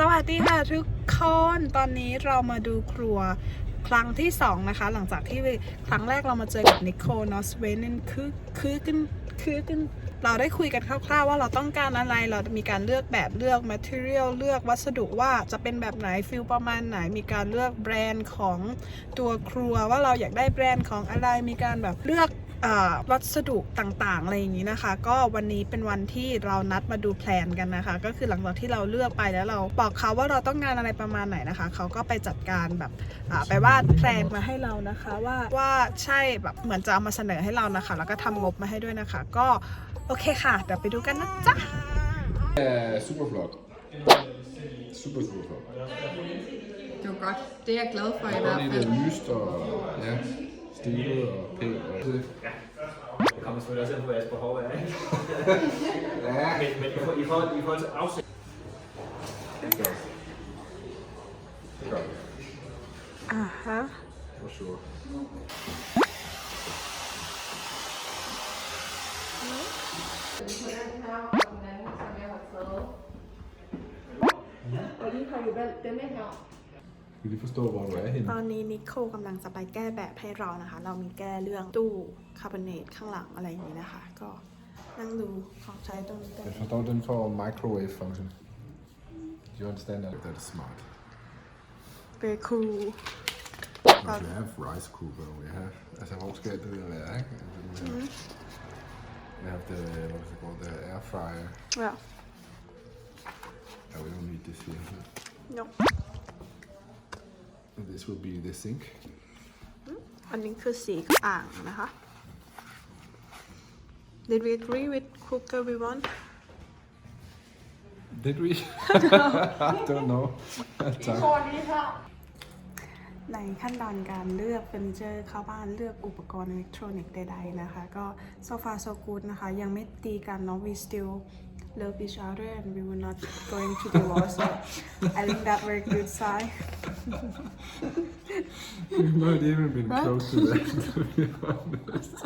สวัสดีค่ะทุกคน ตอนนี้เรามาดูครัวครั้งที่ 2 นะคะ หลังจากที่ครั้งแรกเรามาเจอกับนิโคลนอสเวนนคือคือกันคือกันเราได้คุยกันคร่าวๆว่าเราต้องการอะไร เรามีการเลือกแบบเลือก material เลือกวัสดุว่าจะเป็นแบบไหนฟิลประมาณไหน มีการเลือกแบรนด์ของตัวครัวว่าเราอยากได้แบรนด์ของอะไร มีการแบบเลือก วัสดุต่างๆ อะไรอย่างนี้นะคะ ก็วันนี้เป็นวันที่เรานัดมาดูแพลนกันนะคะ ก็คือหลังจากที่เราเลือกไปแล้วเราบอกเขาว่าเราต้องการอะไรประมาณไหนนะคะ เขาก็ไปจัดการแบบอ่าไปวาดแพลนมาให้เรานะคะว่าว่าใช่แบบเหมือนจะเอามาเสนอให้เรานะคะ แล้วก็ทำงบมาให้ด้วยนะคะ ก็โอเคค่ะเดี๋ยวไปดูกันนะจ๊ะ er super flot. Super, super flot. Det var godt. Det er jeg glad for i Og hvert lidt fald. øh, lyst og ja, stilet og pænt. Og det. Det kommer selvfølgelig også ind på jeres behov af, ikke? Ja, Men, men i, for- i, forhold, i forhold til afsæt, det gør det. Det gør det. อ่าฮะ For sure. vil lige forstå, hvor du er henne. ตอนนี้นิโคลกำลังจะไปแก้แบบให้เรานะคะ เรามีแก้เรื่องตู้คาร์บอเนตข้างหลังอะไรอย่างนี้นะคะ ก็นั่งดูของใช้ตรงนี้กัน Jeg forstår den for microwave function. Do you understand that? That is smart. very cool Because we have rice cooker, we have, altså hvor skal alt det der være, ikke? Altså, we have, we have the, what is it called, the air fryer. yeah Oh, we don't need this here. no And this will be the sink. อันนี้คือสีอ่างนะคะ Did we agree with cooker we want Did we? I don't know. Tak. ในขั้นตอนการเลือกเฟอร์นิเจอร์เข้าบ้านเลือกอุปกรณ์อิเล็กทรอนิกส์ใดๆนะคะ ก็ so far so good นะคะ ยังไม่ตีกันเนาะ we still love each other and we will not going to divorce so I think that very good sign We've not even been Right? close to that, to be honest.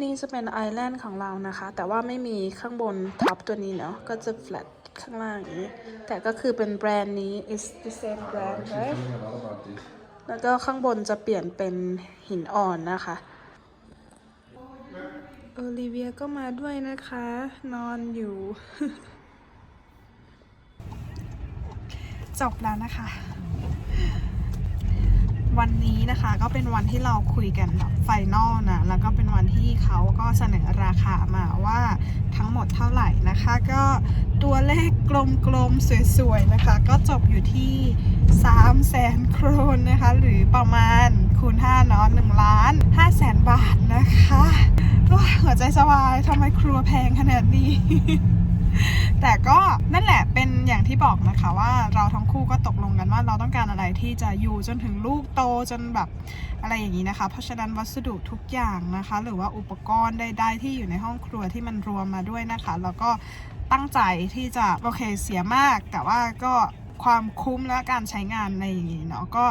นี่จะเป็นไอแลนด์ของเรานะคะ แต่ว่าไม่มีข้างบนท็อปตัวนี้เนาะก็จะ flat ข้างล่างอย่างนี้ แต่ก็คือเป็นแบรนด์นี้ is the same brand She's right doing a lot about this. แล้วก็ข้างบนจะเปลี่ยนเป็นหินอ่อนนะคะโอลิเวียก็มาด้วยนะคะ นอนอยู่ จบแล้วนะคะ วันนี้นะคะก็เป็นวันที่เราคุยกันแบบไฟนอลนะ แล้วก็เป็นวันที่เขาก็เสนอราคามาว่าทั้งหมดเท่าไหร่นะคะ ก็ ตัวเลขกลมๆ สวยๆ นะคะ ก็จบอยู่ที่3 0 0แสนโครนนะคะ หรือประมาณคูณ5เนาะ1ล้าน5แสนบาทนะคะโอ้ยหัวใจสบายทำไมครัวแพงขนาดนี้ แต่ก็นั่นแหละเป็นอย่างที่บอกนะคะว่าเราทั้งคู่ก็ตกลงกันว่าเราต้องการอะไรที่จะอยู่จนถึงลูกโตจนแบบอะไรอย่างนี้นะคะ เพราะฉะนั้นวัสดุทุกอย่างนะคะ หรือว่าอุปกรณ์ใดๆที่อยู่ในห้องครัวที่มันรวมมาด้วยนะคะ แล้วก็ตั้งใจที่จะโอเคเสียมาก แต่ว่าก็ความคุ้มและการใช้งานในอย่างนี้เนาะก็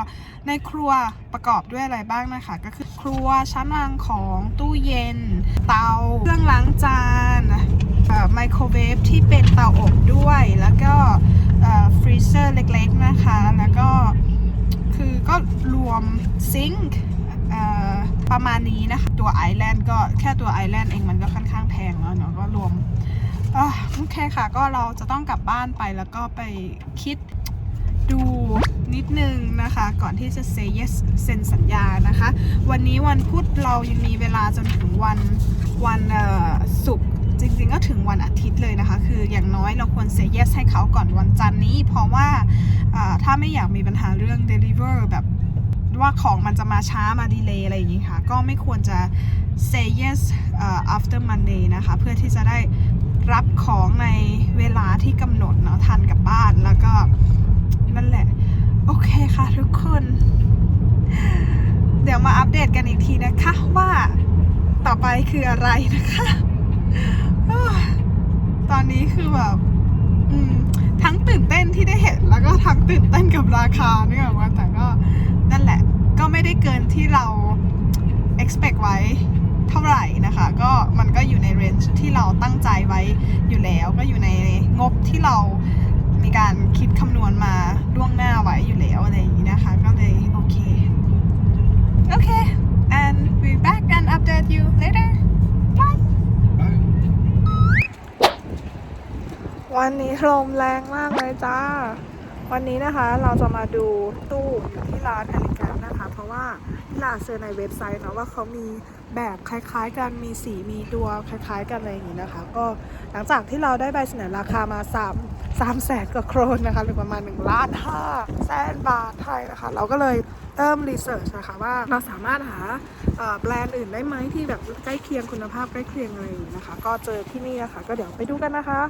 ในครัวประกอบด้วยอะไรบ้างนะคะ ก็คือครัวชั้นวางของตู้เย็น เตาเครื่องล้างจาน ไมโครเวฟที่เป็นเตาอบด้วย แล้วก็ฟรีเซอร์เล็กๆนะคะ แล้วก็คือก็รวมซิงค์ประมาณนี้นะคะ ตัวไอแลนด์ก็แค่ตัวไอแลนด์เองมันก็ค่อนข้างแพงแล้วเนาะก็รวมอะโอเคค่ะ ก็เราจะต้องกลับบ้านไปแล้วก็ไปคิดดูนิดนึงนะคะ ก่อนที่จะ say yes เซ็นสัญญานะคะ วันนี้วันพุธเรายังมีเวลาจนถึงวันวันศุกร์ จริงๆก็ถึงวันอาทิตย์เลยนะคะ คืออย่างน้อยเราควร say yes ให้เขาก่อนวันจันทร์นี้ เพราะว่าถ้าไม่อยากมีปัญหาเรื่อง deliver แบบว่าของมันจะมาช้ามาดีเลย์อะไรอย่างนี้ค่ะ ก็ไม่ควรจะ say yes เอ่อ after Monday นะคะ เพื่อที่จะได้รับของในเวลาที่กำหนดเนาะทันกับบ้านแล้วก็นั่นแหละ โอเคค่ะทุกคน เดี๋ยวมาอัปเดตกันอีกทีนะคะว่าต่อไปคืออะไรนะคะ ตอนนี้คือแบบทั้งตื่นเต้นที่ได้เห็นแล้วก็ทั้งตื่นเต้นกับราคาเนี่ยว่าแต่ก็นั่นแหละก็ไม่ได้เกินที่เรา expect ไว้เท่าไหร่นะคะ ก็มันก็อยู่ในเรนจ์ที่เราตั้งใจไว้อยู่แล้วก็อยู่ในงบที่เรามีการคิดคำนวณมาล่วงหน้าไว้อยู่แล้วอะไรอย่างนี้นะคะ ก็เลยโอเค โอเค and we back and update you later วันนี้ลมแรงมากเลยจ้า วันนี้นะคะเราจะมาดูตู้อยู่ที่ร้านอลิกันนะคะ เพราะว่าที่ร้านเจอในเว็บไซต์เนาะว่าเขามีแบบคล้ายๆกันมีสีมีตัวคล้ายๆกันอะไรอย่างนี้นะคะ ก็หลังจากที่เราได้ใบเสนอราคามา3 3แสนกว่าโครนนะคะหรือประมาณ1ล้าน5แสนบาทไทยนะคะ เราก็เลยเริ่มรีเสิร์ชนะคะว่าเราสามารถหาแบรนด์อื่นได้ไหมที่แบบใกล้เคียงคุณภาพใกล้เคียงอะไรอย่างนี้นะคะ ก็เจอที่นี่นะคะ ก็เดี๋ยวไปดูกันนะคะ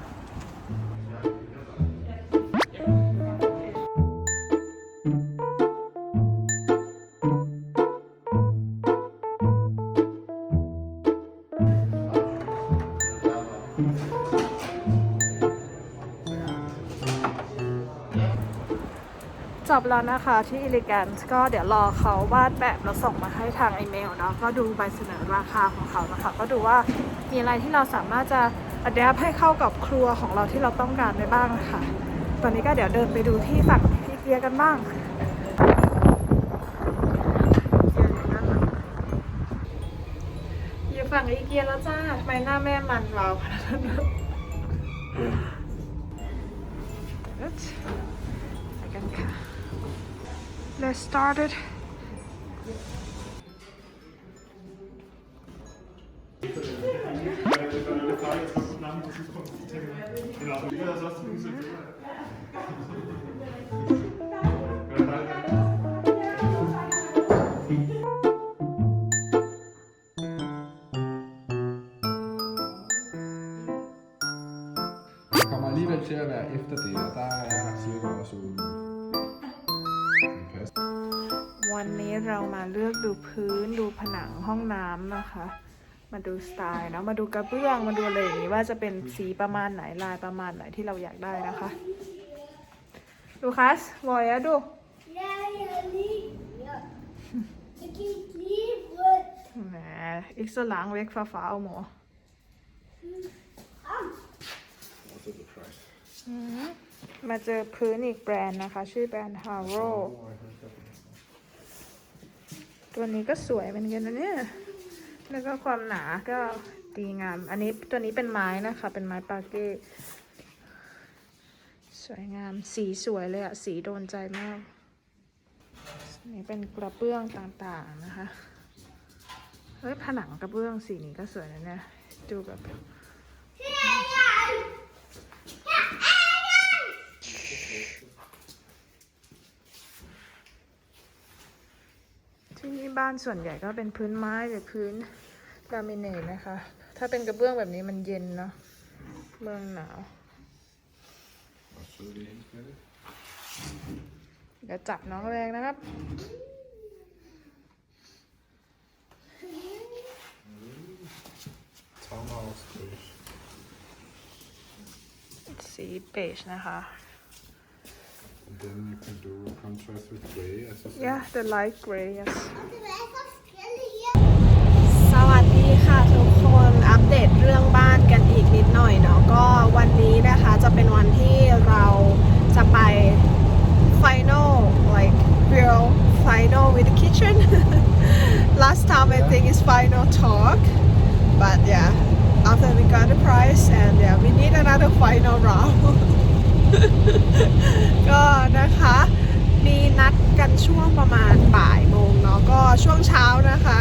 จบแล้วนะคะที่ Elegant ก็เดี๋ยวรอเขาวาดแบบแล้วส่งมาให้ทางอีเมลเนาะก็ดูใบเสนอราคาของเขานะคะ ก็ดูว่ามีอะไรที่เราสามารถจะอัดแอปให้เข้ากับครัวของเราที่เราต้องการได้บ้างนะคะตอนนี้ก็เดี๋ยวเดินไปดูที่ฝั่งอีเกียกันบ้างอยู่ฝั่งอีเกียแล้วจ้าทำไมหน้าแม่มันเราขนาดนั้นกันค่ะ Let's start it Det kommer alligevel til at være efter det, og der er cirka også ude. วันนี้เรามาเลือกดูพื้นดูผนังห้องน้ำนะคะ มาดูสไตล์เนาะมาดูกระเบื้องมาดูอะไรอย่างนี้ว่าจะเป็นสีประมาณไหนลายประมาณไหนที่เราอยากได้นะคะดูคัสวอยอะดู Ja, jeg liker. Jeg kan ikke lide rødt. แหมอีก så langt væk fra farmor Also the price. มาเจอพื้นอีกแบรนด์นะคะ ชื่อแบรนด์ Haro ตัวนี้ก็สวยเหมือนกันนะเนี่ย แล้วก็ความหนาก็ดีงาม อันนี้ตัวนี้เป็นไม้นะคะ เป็นไม้ปาเก้สวยงาม สีสวยเลยอะสีโดนใจมากนนี้เป็นกระเบื้องต่างๆนะคะ เฮ้ยผนังกระเบื้องสีนี้ก็สวยนะเนี่ย ดูแบบ ที่นี่บ้านส่วนใหญ่ก็เป็นพื้นไม้หรือพื้นลามิเนตนะคะ ถ้าเป็นกระเบื้องแบบนี้มันเย็นเนาะ เมืองหนาว Og søde lige hendes med det. เดี๋ยวจับน้องแรงนะครับ Townhouse Cruise. สีเบจนะคะ And then you can do a contrast with gray, as you said. yeah the light gray yes Det er forskellige her. สวัสดีค่ะทุกคนอัปเดตเรื่องบ้านกันอีกนิดหน่อยเนาะก็วันนี้นะคะจะเป็นวันที่เราจะไป final like real final with the kitchen last time I think is final talk but yeah after we got the price and yeah we need another final round ก็นะคะมีนัดกันช่วงประมาณบ่ายโมงเนาะก็ช่วงเช้านะคะ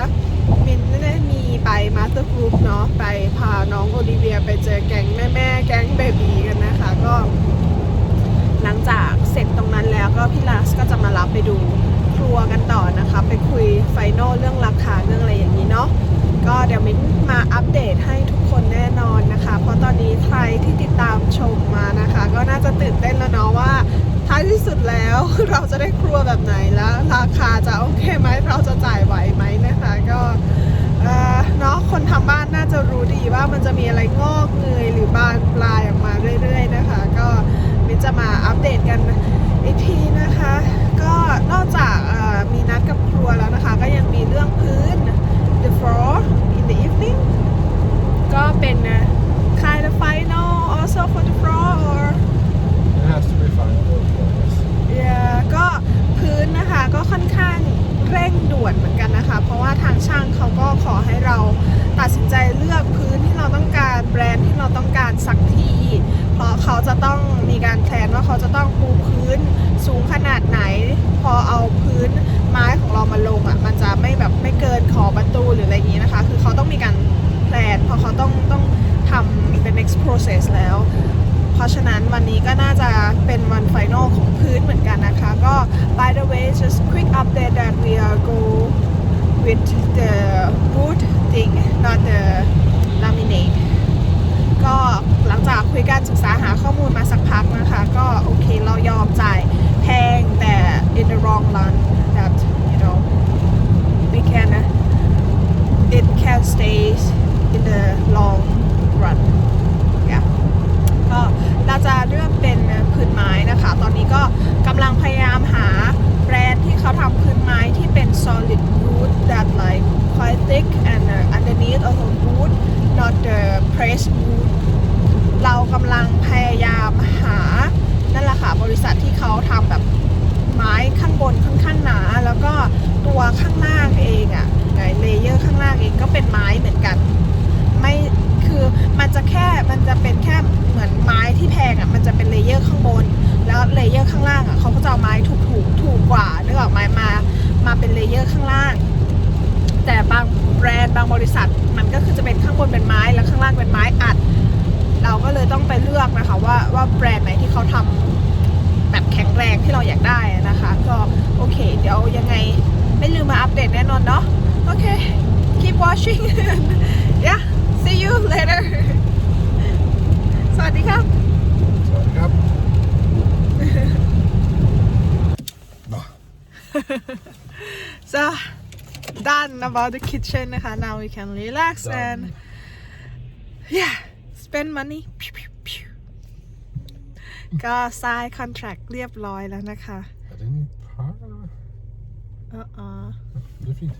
มินได้มีไปมาสเตอร์กรุ๊ปเนาะไปพาน้องโอลิเวียไปเจอแก๊งแม่ๆแก๊งเบบีกันนะคะก็ หลังจากเสร็จตรงนั้นแล้วก็พี่ลาสก็จะมารับไปดูครัวกันต่อนะคะ ไปคุยไฟนอลเรื่องราคาเรื่องอะไรอย่างนี้เนาะ ก็เดี๋ยวมิ้นมาอัปเดตให้ทุกคนแน่นอนนะคะ เพราะตอนนี้ใครที่ติดตามชมมานะคะ ก็น่าจะตื่นเต้นแล้วเนาะว่าท้ายที่สุดแล้วเราจะได้ครัวแบบไหนแล้ว ราคาจะโอเคไหมเราจะจ่ายไหวไหมนะคะ ก็เนาะคนทำบ้านน่าจะรู้ดีว่ามันจะมีอะไรงอกเงยหรือบานปลายออกมาเรื่อย ๆ นะคะ ก็มิ้นจะมาอัปเดตกันอีกทีนะคะ ก็นอกจากมีนัดกับครัวแล้วนะคะ ก็ยังมีเรื่องพื้น the floor in the evening ก็เป็น kind of final also for the floor or it has to be final yeah ก็พื้นนะคะก็ค่อนข้างเร่งด่วนเหมือนกันนะคะ เพราะว่าทางช่างเขาก็ขอให้เราตัดสินใจเลือกพื้นที่เราต้องการแบรนด์ที่เราต้องการสักที เพราะเขาจะต้องมีการแพลนว่าเขาจะต้องปูพื้นสูงขนาดไหน พอเอาพื้นไม้ของเรามาลงอะมันจะไม่แบบไม่เกินขอบประตูหรืออะไรอย่างนี้นะคะ คือเขาต้องมีการแพลนเพราะเขาต้องต้องทำเป็น next process แล้ว เพราะฉะนั้นวันนี้ก็น่าจะเป็นวันไฟนอลของพื้นเหมือนกันนะคะ ก็ by the way just quick update that we are go with the wood thing not the laminate ก็หลังจากคุยการศึกษาหาข้อมูลมาสักพักนะคะ ก็โอเคเรายอมจ่ายแพงแต่ in the wrong run that you know we can it can stay in the long run yeah ก็เราจะเลือกเป็นพื้นไม้นะคะ ตอนนี้ก็กำลังพยายามหาแบรนด์ที่เขาทำพื้นไม้ที่เป็น solid wood that like quite thick and uh, underneath also wood not the pressed wood เรากำลังพยายามหา นั่นแหละค่ะ บริษัทที่เขาทำแบบไม้ข้างบนค่อนข้างหนา แล้วก็ตัวข้างล่างเองอะ่ะเลเยอร์ข้างล่างเองก็เป็นไม้เหมือนกัน ไม่คือมันจะแค่มันจะเป็นแค่เหมือนไม้ที่แพงอะ่ะมันจะเป็นเลเยอร์ข้างบน แล้วเลเยอร์ข้างล่างอะ่ะเขาก็จะเอาไม้ถูกถูกถูกกว่านึกออกไหมมามาเป็นเลเยอร์ข้างล่าง แต่บาง แบรนด์บางบริษัท มันก็คือจะเป็นข้างบนเป็นไม้แล้วข้างล่างเป็นไม้อัด เราก็เลยต้องไปเลือกนะคะว่าว่าแบรนด์ไหนที่เขาทำแบบแข็งแรงที่เราอยากได้นะคะ ก็โอเค เดี๋ยวยังไงไม่ลืมมาอัปเดตแน่นอนเนาะโอเค keep watching yeah see you later สวัสดีครับ Sorry, up. so done about the kitchen นะคะ now we can relax and yeah spend money ก็ sign contract เรียบร้อยแล้วนะคะ Er det en par? เออ Det er fint.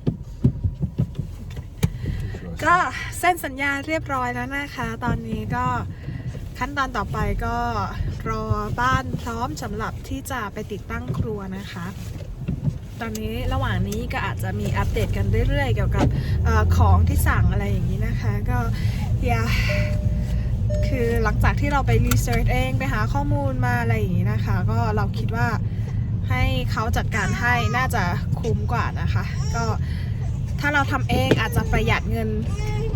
ก็เส้นสัญญาเรียบร้อยแล้วนะคะ ตอนนี้ก็ขั้นตอนต่อไปก็รอบ้านพร้อมสำหรับที่จะไปติดตั้งครัวนะคะ ตอนนี้ระหว่างนี้ก็อาจจะมีอัปเดตกันเรื่อยๆ เกี่ยวกับออของที่สั่งอะไรอย่างนี้นะคะ ก็อย่าคือหลังจากที่เราไปรีเสิร์ชเองไปหาข้อมูลมาอะไรอย่างนี้นะคะ ก็เราคิดว่าให้เขาจัดการให้น่าจะคุ้มกว่านะคะ ก็ถ้าเราทำเองอาจจะประหยัดเงิน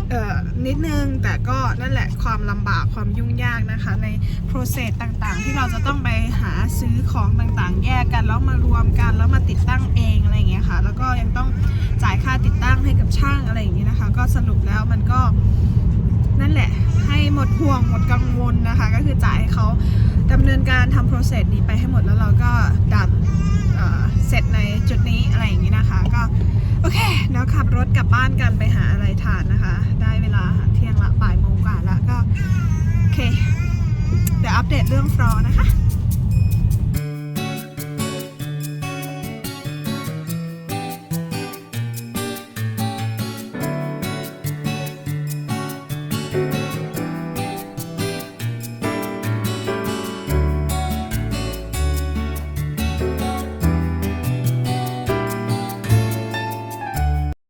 เอ่อนิดนึงแต่ก็นั่นแหละความลำบากความยุ่งยากนะคะ ใน process ต่างๆ ที่เราจะต้องไปหาซื้อของต่างๆ แยกกันแล้วมารวมกันแล้วมาติดตั้งเองอะไรอย่างเงี้ยค่ะ แล้วก็ยังต้องจ่ายค่าติดตั้งให้กับช่างอะไรอย่างนี้นะคะ ก็สรุปแล้วมันก็นั่นแหละให้หมดห่วงหมดกังวลนะคะ ก็คือจ่ายให้เขาดำเนินการทำ process นี้ไปให้หมดแล้วเราก็ดันเเสร็จในจุดนี้อะไรอย่างนี้นะคะก็ โอเคเดี๋ยวขับรถกลับบ้านกันไปหาอะไรทานนะคะ ได้เวลาเที่ยงละบ่ายโมงกว่าแล้วก็ โอเค เดี๋ยวอัปเดตเรื่องฟรอร์นะคะ